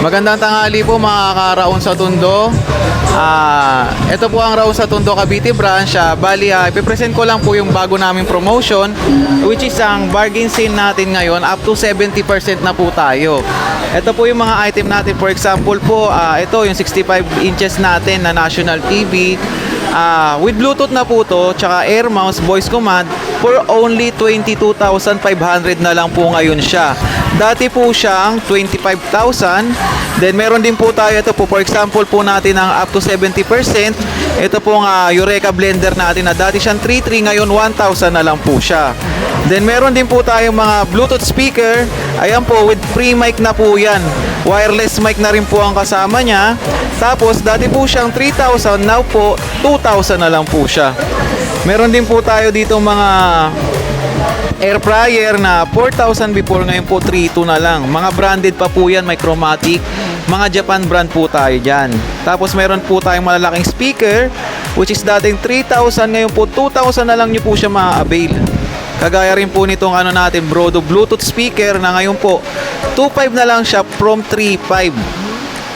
Magandang tanghali po mga karaon sa Tundo. Ah, ito po ang Raon sa Tundo Cavite branch. Ah, bali, ah, ipipresent ko lang po yung bago naming promotion which is ang bargain sale natin ngayon up to 70% na po tayo. Ito po yung mga item natin. For example po, ah, ito yung 65 inches natin na national TV. Ah, with Bluetooth na po to, tsaka air mouse, voice command for only 22,500 na lang po ngayon siya. Dati po siyang 25,000. Then meron din po tayo ito po for example po natin ang up to 70%. Ito pong ah, Eureka blender natin na dati siyang 3,3 ngayon 1,000 na lang po siya. Then meron din po tayong mga Bluetooth speaker. Ayan po with free mic na po 'yan. Wireless mic na rin po ang kasama niya. Tapos dati po siyang 3,000, now po 2,000 na lang po siya. Meron din po tayo dito mga air fryer na 4,000 before ngayon po 3,2 na lang. Mga branded pa po yan, may chromatic. Mga Japan brand po tayo dyan. Tapos meron po tayong malalaking speaker which is dating 3,000 ngayon po 2,000 na lang nyo po siya ma-avail. Kagaya rin po nitong ano natin, Brodo Bluetooth speaker na ngayon po 2.5 na lang siya from 3.5.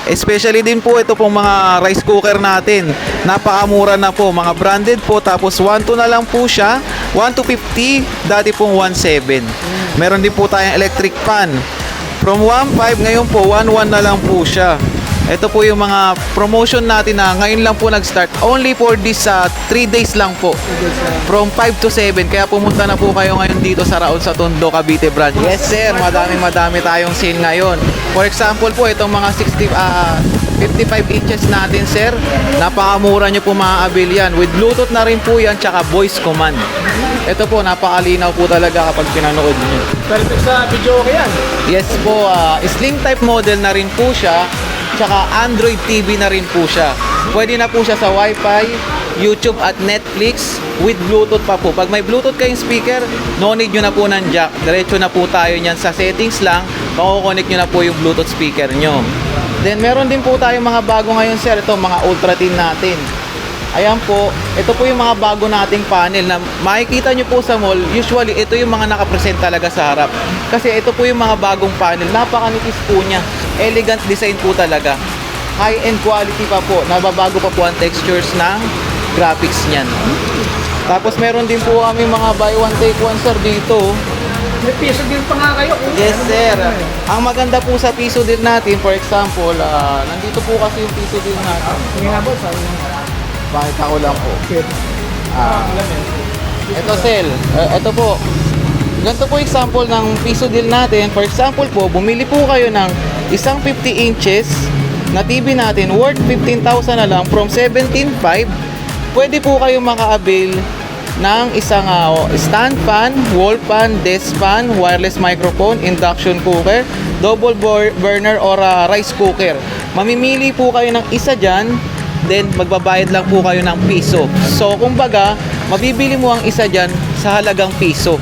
Especially din po ito pong mga rice cooker natin. Napakamura na po. Mga branded po. Tapos 1.2 na lang po siya. 1.250. Dati pong 1.7. Meron din po tayong electric pan. From 1.5 ngayon po 1.1 na lang po siya. Ito po yung mga promotion natin na ngayon lang po nag-start. Only for this 3 days lang po. From 5 to 7. Kaya pumunta na po kayo ngayon dito sa Raon sa Tondo, Cavite branch. Yes sir, madaming madami tayong sale ngayon. For example po, itong mga 60, ah, 55 inches natin sir. Napakamura nyo po maabil yan. With Bluetooth na rin po yan, tsaka voice command. Ito po, napakalinaw po talaga kapag pinanood nyo. Perfect sa video okay yan. Yes po, ah, slim type model na rin po siya. Tsaka Android TV na rin po siya. Pwede na po siya sa Wi-Fi, YouTube at Netflix with Bluetooth pa po. Pag may Bluetooth kayong speaker, no need nyo na po ng jack. Diretso na po tayo niyan sa settings lang. Makukonect nyo na po yung Bluetooth speaker nyo. Then meron din po tayong mga bago ngayon sir. Ito mga Ultra Thin natin. Ayan po, ito po yung mga bago nating panel na makikita nyo po sa mall, usually ito yung mga nakapresent talaga sa harap. Kasi ito po yung mga bagong panel, napakanipis po niya. Elegant design po talaga. High-end quality pa po, nababago pa po ang textures ng graphics niyan. Tapos meron din po kami mga buy one take one sir dito. May piso din pa nga kayo. Yes sir. Ang maganda po sa piso din natin, for example, ah, nandito po kasi yung piso din natin. Boss, sabi mo. Bakit ako lang po? Ah, ito sel, Eh, ito po. Ganito po example ng piso deal natin. For example po, bumili po kayo ng isang 50 inches na TV natin worth 15,000 na lang from 17,500. Pwede po kayo maka-avail ng isang ah, stand fan, wall fan, desk fan, wireless microphone, induction cooker, double bur- burner or ah, rice cooker. Mamimili po kayo ng isa dyan then magbabayad lang po kayo ng piso. So, kumbaga, mabibili mo ang isa dyan sa halagang piso.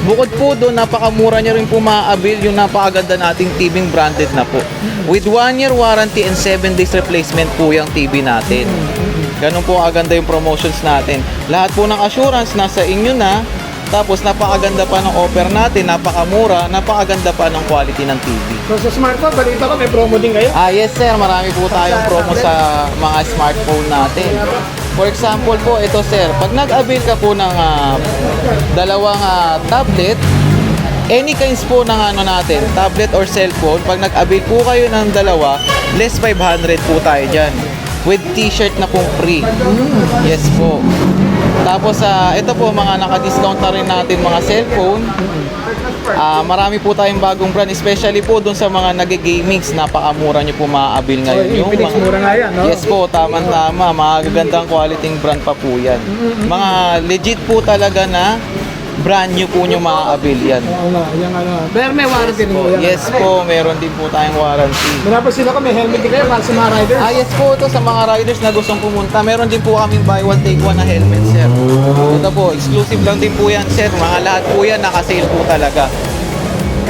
Bukod po doon, napakamura nyo rin po maabil yung napakaganda nating TV branded na po. With 1 year warranty and 7 days replacement po yung TV natin. Ganun po aganda yung promotions natin. Lahat po ng assurance nasa inyo na. Tapos napakaganda pa ng offer natin, napakamura, napakaganda pa ng quality ng TV. So sa smartphone, balita ko may promo din kayo. Ah, yes sir. Marami po tayong promo sa mga smartphone natin. For example po, ito sir, pag nag-avail ka po ng ah, dalawang ah, tablet, any kinds po ng ano natin, tablet or cellphone, pag nag-avail po kayo ng dalawa, less 500 po tayo dyan. With t-shirt na pong free. Yes po. Tapos ah, ito po mga naka-discount na rin natin mga cellphone. Ah, marami po tayong bagong brand, especially po doon sa mga nag-gamings, napakamura nyo po maabil ngayon. Oh, Infinix, mura nga yan, no? Yes po, tama-tama. Magagandang quality brand pa po yan. Mga legit po talaga na brand new po nyo maaabil yan. Oo nga, yung ano. Pero may warranty din mo yan. Yes po, meron din po tayong warranty. Minapos sila ko, may helmet din kayo para sa mga riders. Ah, yes po, ito sa mga riders na gustong pumunta. Meron din po kaming buy one, take one na helmet, sir. Ito po, exclusive lang din po yan, sir. Mga lahat po yan, naka-sale po talaga.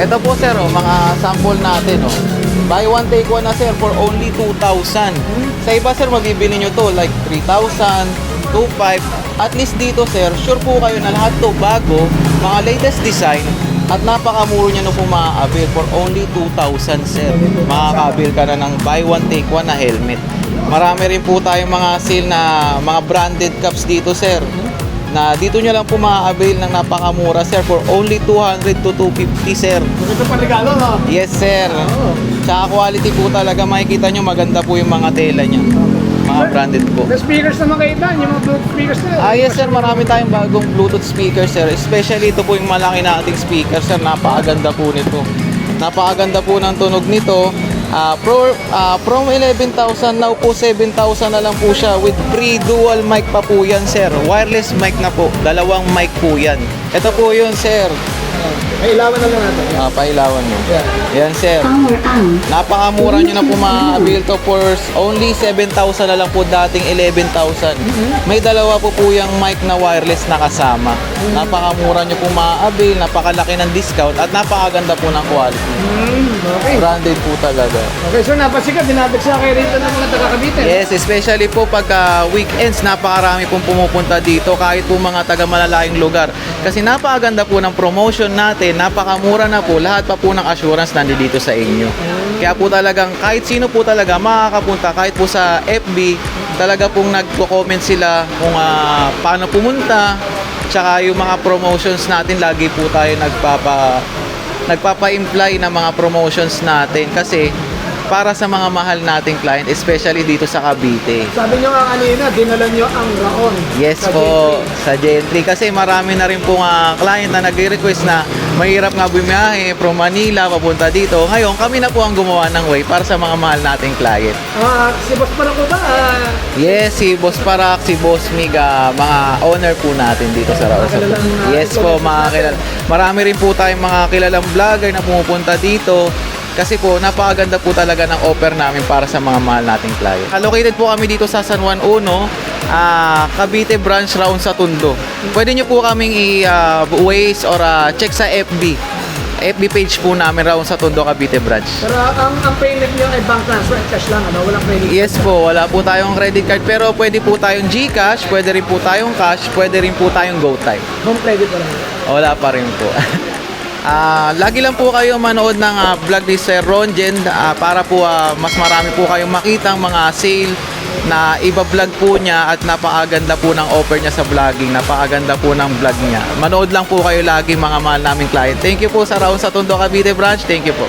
Ito po, sir, oh, mga sample natin, oh. Buy one, take one na, sir, for only 2,000. Sa iba, sir, mabibili nyo to, like 3,000, 2,500. At least dito, sir, sure po kayo na lahat to bago, mga latest design, At napakamuro niya na po ma-avail for only 2,000 sir. Makaka-avail ka na ng buy one take one na helmet. Marami rin po tayong mga sale na mga branded caps dito sir. Na dito nyo lang po ma-avail ng napakamura sir for only 200 to 250 sir. Ito pa regalo, no? Yes sir. Oo. Tsaka quality po talaga makikita nyo maganda po yung mga tela niya. Mga branded po. May speakers naman kayo dyan, yung mga Bluetooth speakers na. Ah yes sir, marami tayong bagong Bluetooth speaker sir. Especially ito po yung malaki nating speaker sir. Napakaganda po nito. Napakaganda po ng tunog nito. Ah, pro, ah, from 11,000 now po 7,000 na lang po siya with free dual mic pa po yan sir. Wireless mic na po. Dalawang mic po yan. Ito po yun sir. May ilawan na lang natin. Ah, pailawan nyo. Yeah. Yan sir. Power on. Napakamura nyo na po ma-avail to for only 7,000 na lang po dating 11,000. May dalawa po po yung mic na wireless na kasama. Napakamura nyo po ma-avail, napakalaki ng discount at napakaganda po ng quality. Hmm, okay. Branded po talaga. Okay, so napasikat, dinabit siya kayo rito ng mga taga-Cavite. Yes, especially po pagka weekends, napakarami pong pumupunta dito kahit po mga taga malalayong lugar. Kasi napakaganda po ng promotion natin, napakamura na po, lahat pa po ng assurance nandito sa inyo. Kaya po talagang kahit sino po talaga makakapunta, kahit po sa FB, talaga pong nagko-comment sila kung ah, paano pumunta, tsaka yung mga promotions natin, lagi po tayo nagpapa nagpapa-imply ng mga promotions natin kasi para sa mga mahal nating client, especially dito sa Cavite. Sabi nyo nga kanina, dinala nyo ang raon. Yes sa po, Gentry. sa Gentry. Kasi marami na rin po nga client na nag-request na mahirap nga bumiyahe from Manila papunta dito. Ngayon, kami na po ang gumawa ng way para sa mga mahal nating client. Ah, si Boss Parang ko ba? Ah, Yes, si Boss Parak, si Boss Mig, ah, mga owner po natin dito sa kilalang, ah, Yes po, mga kilala. Marami rin po tayong mga kilalang vlogger na pumupunta dito. Kasi po, napakaganda po talaga ng offer namin para sa mga mahal nating client. Located po kami dito sa San Juan Uno, ah, Cavite Branch Round sa Tundo. Pwede nyo po kaming i-waste or ah, check sa FB. FB page po namin Round sa Tundo, Cavite Branch. pero ang, ang payment nyo ay bank transfer at cash lang, ano? Walang credit. Yes po, wala po tayong credit card pero pwede po tayong GCash, pwede rin po tayong cash, pwede rin po tayong GoType. Home credit wala. Wala pa rin po. Ah, lagi lang po kayo manood ng ah, vlog ni Sir Ronjen ah, para po ah, mas marami po kayong makitang mga sale na iba-vlog po niya at napakaganda po ng offer niya sa vlogging, napakaganda po ng vlog niya. Manood lang po kayo lagi mga mahal naming client. Thank you po sa Raon sa Tondo Cavite branch. Thank you po.